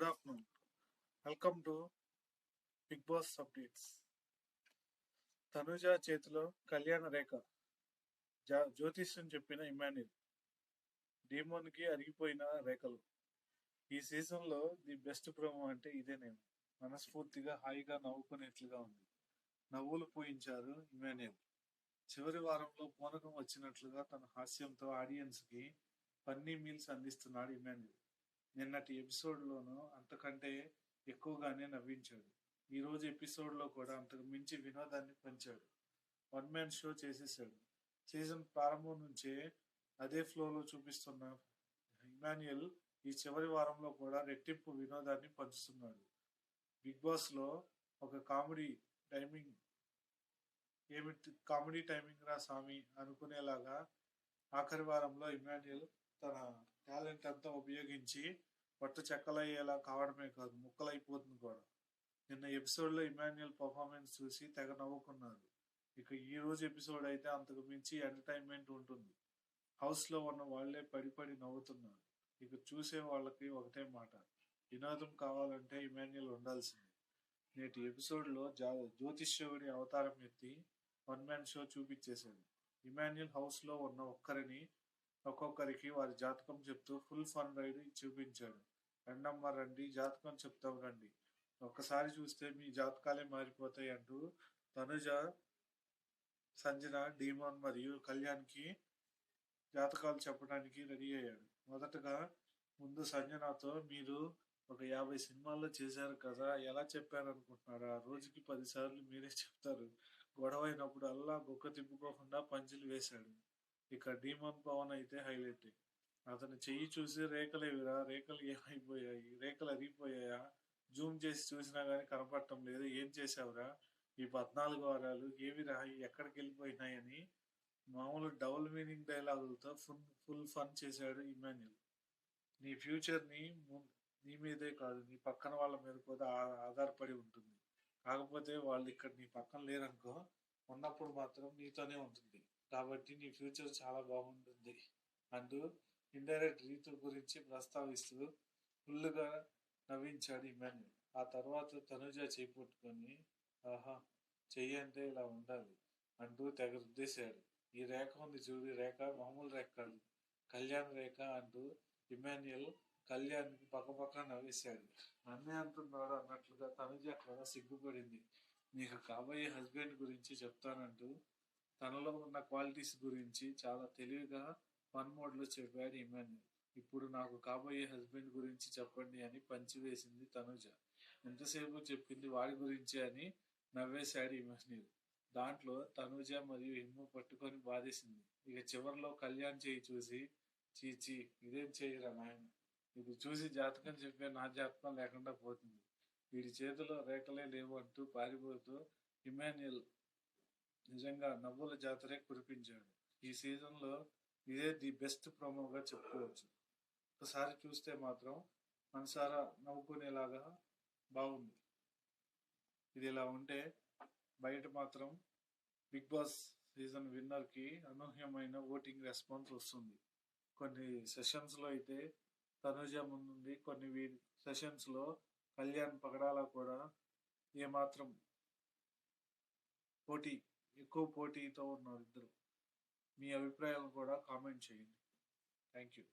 Good afternoon welcome to Bigg Boss updates Tanuja చేతిలో కళ్యాణ రేఖ. జ్యోతిష్యం చెప్పిన ఇమాన్యుల్ డీమోన్కి అరిగిపోయిన రేఖలు. ఈ సీజన్లో ది బెస్ట్ ప్రోమో అంటే ఇదే నేను. మనస్ఫూర్తిగా హాయిగా నవ్వుకునేట్లుగా ఉంది. నవ్వులు పూయించారు ఇమాన్యుల్ చివరి వారంలో పూనకం వచ్చినట్లుగా తన హాస్యంతో ఆడియన్స్కి పన్నీ మీల్స్ అందిస్తున్నాడు ఇమాన్యుల్ నిన్నటి ఎపిసోడ్లోనూ అంతకంటే ఎక్కువగానే నవ్వించాడు. ఈరోజు ఎపిసోడ్లో కూడా అంతకు మించి వినోదాన్ని పంచాడు. వన్ మ్యాన్ షో చేసేసాడు సీజన్ ప్రారంభం నుంచే అదే ఫ్లోలో చూపిస్తున్న ఇమాన్యుయల్ ఈ చివరి వారంలో కూడా రెట్టింపు వినోదాన్ని పంచుతున్నాడు. బిగ్ బాస్లో ఒక కామెడీ టైమింగ్ ఏమిటి? కామెడీ టైమింగ్ రా స్వామి? అనుకునేలాగా ఆఖరి వారంలో ఇమాన్యుయల్ తన టాలెంట్ అంతా ఉపయోగించి పట్టు చెక్కలయ్యేలా కావడమే కాదు ముక్కలైపోతుంది కూడా. నిన్న ఎపిసోడ్లో ఇమాన్యుయల్ పర్ఫార్మెన్స్ చూసి తెగ నవ్వుకున్నారు ఇక ఈ రోజు ఎపిసోడ్ అయితే అంతకు మించి ఎంటర్టైన్మెంట్ ఉంటుంది. హౌస్లో ఉన్న వాళ్ళే పడిపడి నవ్వుతున్నారు. ఇక చూసే వాళ్ళకి ఒకటే మాట వినోదం కావాలంటే ఇమాన్యుయల్ ఉండాల్సిందే. నేటి ఎపిసోడ్లో జా జ్యోతిష్యుడి అవతారం ఎత్తి వన్ మ్యాన్ షో చూపించేశాడు. ఇమాన్యుయల్ హౌస్లో ఉన్న ఒక్కరిని ఒక్కొక్కరికి వారి జాతకం చెప్తూ ఫుల్ ఫన్ రైడ్ చూపించాడు. రండమ్మ రండి జాతకం చెప్తాం రండి. ఒక్కసారి చూస్తే మీ జాతకాలే మారిపోతాయి అంటూ తనుజ సంజన డీమాన్ మరియు కళ్యాణ్కి జాతకాలు చెప్పడానికి రెడీ అయ్యాడు. మొదటగా ముందు సంజనతో మీరు ఒక యాభై సినిమాల్లో చేశారు కదా ఎలా చెప్పారనుకుంటున్నారా? రోజుకి పదిసార్లు మీరే చెప్తారు. గొడవ అయినప్పుడు అల్లా బొక్క తిప్పుకోకుండా పంచులు వేశాడు. ఇక డీమన్ పవన్ అయితే హైలైట్ అతని చెయ్యి చూసి రేఖలేవిరా రేఖలు ఏమైపోయాయి రేఖలు అరిగిపోయాయా? జూమ్ చేసి చూసినా గానీ కనపడటం లేదు. ఏం చేసావురా ఈ పద్నాలుగు వారాలు ఏవి రాయి ఎక్కడికి వెళ్ళిపోయినాయని మామూలు డబుల్ మీనింగ్ డైలాగులతో ఫుల్ ఫుల్ ఫన్ చేశాడు ఇమాన్యుల్ నీ ఫ్యూచర్ని నీ మీదే కాదు నీ పక్కన వాళ్ళ మీద కూడా ఆ- ఆధారపడి ఉంటుంది. కాకపోతే వాళ్ళు ఇక్కడ నీ పక్కన లేరనుకో ఉన్నప్పుడు మాత్రం నీతోనే ఉంటుంది. కాబట్టి నీ ఫ్యూచర్ చాలా బాగుంటుంది. అంటూ ఇండైరెక్ట్ రీతు గురించి ప్రస్తావిస్తూ ఫుల్గా నవ్వించాడు ఇమాన్యుల్ ఆ తర్వాత తనుజ చేపట్టుకొని ఆహా చెయ్యి అంటే ఇలా ఉండాలి అంటూ తెగ రుద్దేశాడు. ఈ రేఖ ఉంది చూడు రేఖ మామూలు రేఖ కాదు కళ్యాణ్ రేఖ అంటూ ఇమాన్యుయల్ కళ్యాణ్ పక్కపక్క నవ్వేశాడు. నన్నే అంటున్నాడు అన్నట్లుగా తనుజ కూడా సిగ్గుపడింది. నీకు కాబోయే హస్బెండ్ గురించి చెప్తానంటూ తనలో ఉన్న క్వాలిటీస్ గురించి చాలా తెలివిగా ఫన్ మోడ్లో చెప్పాడు ఇమాన్యుల్ ఇప్పుడు నాకు కాబోయే హస్బెండ్ గురించి చెప్పండి అని పంచివేసింది తనుజ. ఎంతసేపు చెప్పింది వాడి గురించి అని నవ్వేశాడు ఇమాన్యుల్ దాంట్లో తనుజ మరియు హిమ్ము పట్టుకొని బాధేసింది. ఇక చివరిలో కళ్యాణ్ చేయి చూసి. చీచి ఇదేం చేయరా నాయన? ఇది చూసి జాతకం చెప్పే నా జాతకం లేకుండా పోతుంది. వీడి చేతిలో రేఖలే లేవు అంటూ పారిపోతూ ఇమాన్యుల్ నిజంగా నవ్వుల జాతరే కురిపించాడు. ఈ సీజన్లో ఇదే ది బెస్ట్ ప్రోమోగా చెప్పుకోవచ్చు. ఒకసారి చూస్తే మాత్రం మనసారా నవ్వుకునేలాగా బాగుంది. ఇది ఇలా ఉంటే బయట మాత్రం బిగ్ బాస్ సీజన్ విన్నర్కి అనూహ్యమైన ఓటింగ్ రెస్పాన్స్ వస్తుంది. కొన్ని సెషన్స్లో అయితే తనుజ ముందుంది కొన్ని సెషన్స్లో కళ్యాణ్ పగడాల కూడా ఏమాత్రం పోటీ ఎక్కువ పోటీతో ఉన్నారు ఇద్దరు. మీ అభిప్రాయాలు కూడా కామెంట్ చేయండి. Thank you